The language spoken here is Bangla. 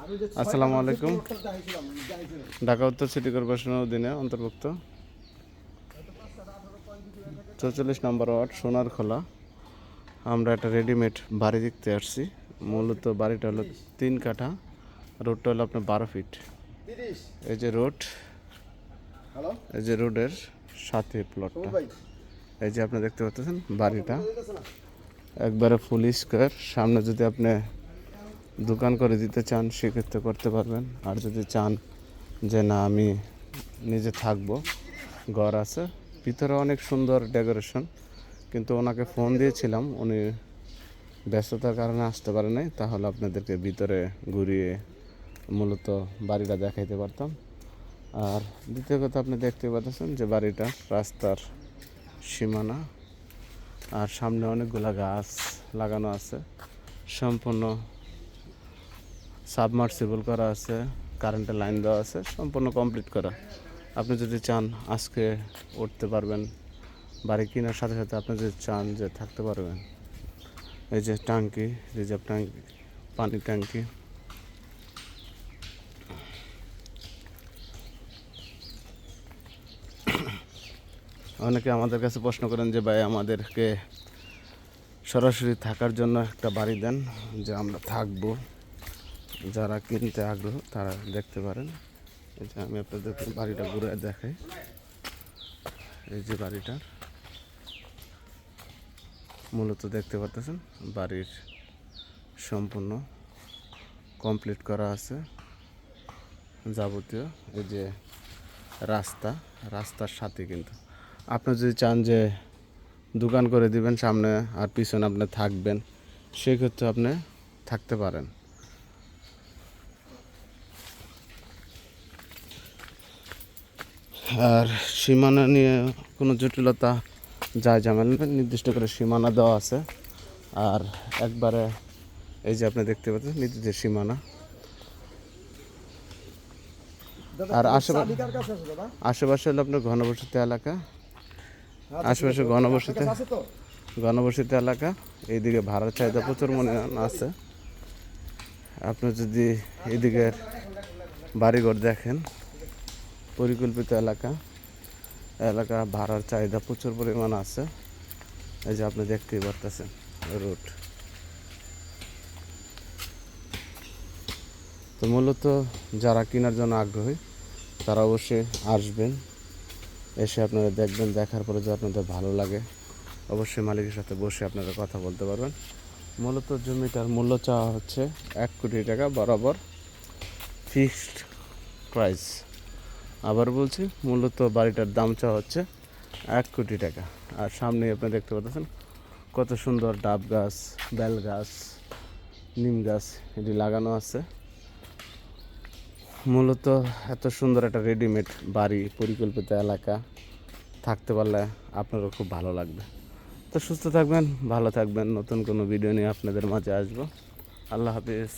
আসসালামু আলাইকুম। ঢাকা উত্তর সিটি কর্পোরেশনের অধীনে অন্তর্ভুক্ত। চৌচল্লিশ নম্বর ওয়ার্ড, সোনার খোলা। আমরা একটা রেডিমেড বাড়ি দেখতে আসছি। মূলত বাড়িটা হলো তিন কাঠা। রোডটা হলো আপনার বারো ফিট। এই যে রোড, এই যে রোডের সাথে প্লটটা এই যে আপনি দেখতে পাচ্ছেন বাড়িটা। একবারে ফুল স্কোয়ার। সামনে যদি আপনি দোকান করে দিতে চান, সেক্ষেত্রে করতে পারবেন। আর যদি চান যে না, আমি নিজে থাকব, ঘর আছে, ভিতরে অনেক সুন্দর ডেকোরেশন। কিন্তু ওনাকে ফোন দিয়েছিলাম, উনি ব্যস্ততার কারণে আসতে পারে নাই, তাহলে আপনাদেরকে ভিতরে ঘুরিয়ে মূলত বাড়িটা দেখাইতে পারতাম। আর দ্বিতীয় কথা, আপনি দেখতে পাচ্ছেন যে বাড়িটা রাস্তার সীমানা, আর সামনে অনেকগুলা গাছ লাগানো আছে। সম্পূর্ণ সাবমার্সিবল করা আছে, কারেন্টের লাইন দেওয়া আছে, সম্পূর্ণ কমপ্লিট করা। আপনি যদি চান আজকে উঠতে পারবেন, বাড়ি কেনার সাথে সাথে আপনি যদি চান যে থাকতে পারবেন। এই যে ট্যাঙ্কি, রিজার্ভ ট্যাঙ্কি পানির ট্যাঙ্কি। অনেকে আমাদের কাছে প্রশ্ন করেন যে, ভাই, আমাদেরকে সরাসরি থাকার জন্য একটা বাড়ি দেন, যে আমরা থাকব। যারা কিনতে আগ্রহ, তারা দেখতে পারেন। এই যে আমি আপনাদের বাড়িটা ঘুরে দেখাই। এই যে বাড়িটার মূলত দেখতে পাচ্ছেন বাড়ির সম্পূর্ণ কমপ্লিট করা আছে। যাবতীয় এই যে রাস্তা, রাস্তার সাথে কিন্তু। আপনি যদি চান যে দোকান করে দিবেন, সামনে আর পিছনে আপনি থাকবেন, সেক্ষেত্রে আপনি থাকতে পারেন। আর সীমানা নিয়ে কোনো জটিলতা যায় ঝামেলা নির্দিষ্ট করে সীমানা দেওয়া আছে। আর একবারে এই যে আপনি দেখতে পাচ্ছেন নির্দিষ্ট সীমানা। আর আশেপাশে আশেপাশে হলো আপনার ঘনবসতি এলাকা। হ্যাঁ, আশেপাশে ঘনবসতি ঘনবসতি এলাকা। এইদিকে ভাড়ার চাহিদা প্রচুর মনে আছে। আপনি যদি এদিকের বাড়িঘর দেখেন পরিকল্পিত এলাকা। এলাকা ভাড়ার চাহিদা প্রচুর পরিমাণ আছে। এই যে আপনি দেখতেই পারতেছেন রোড। তো মূলত যারা কেনার জন্য আগ্রহী, তারা অবশ্যই আসবেন। এসে আপনারা দেখবেন, দেখার পরে যদি আপনাদের ভালো লাগে, অবশ্যই মালিকের সাথে বসে আপনারা কথা বলতে পারবেন। মূলত জমিটার মূল্য চাওয়া হচ্ছে এক কোটি টাকা বরাবর ফিক্সড প্রাইস আবার বলছি, মূলত বাড়িটার দাম চাওয়া হচ্ছে এক কোটি টাকা। আর সামনে আপনি দেখতে পাচ্ছেন কত সুন্দর ডাব গাছ, বেল গাছ, নিম গাছ এটি লাগানো আছে। মূলত এত সুন্দর একটা রেডিমেড বাড়ি, পরিকল্পিত এলাকা, থাকতে পারলে আপনারও খুব ভালো লাগবে। তো সুস্থ থাকবেন, ভালো থাকবেন, নতুন কোনো ভিডিও নিয়ে আপনাদের মাঝে আসব। আল্লাহ হাফিজ।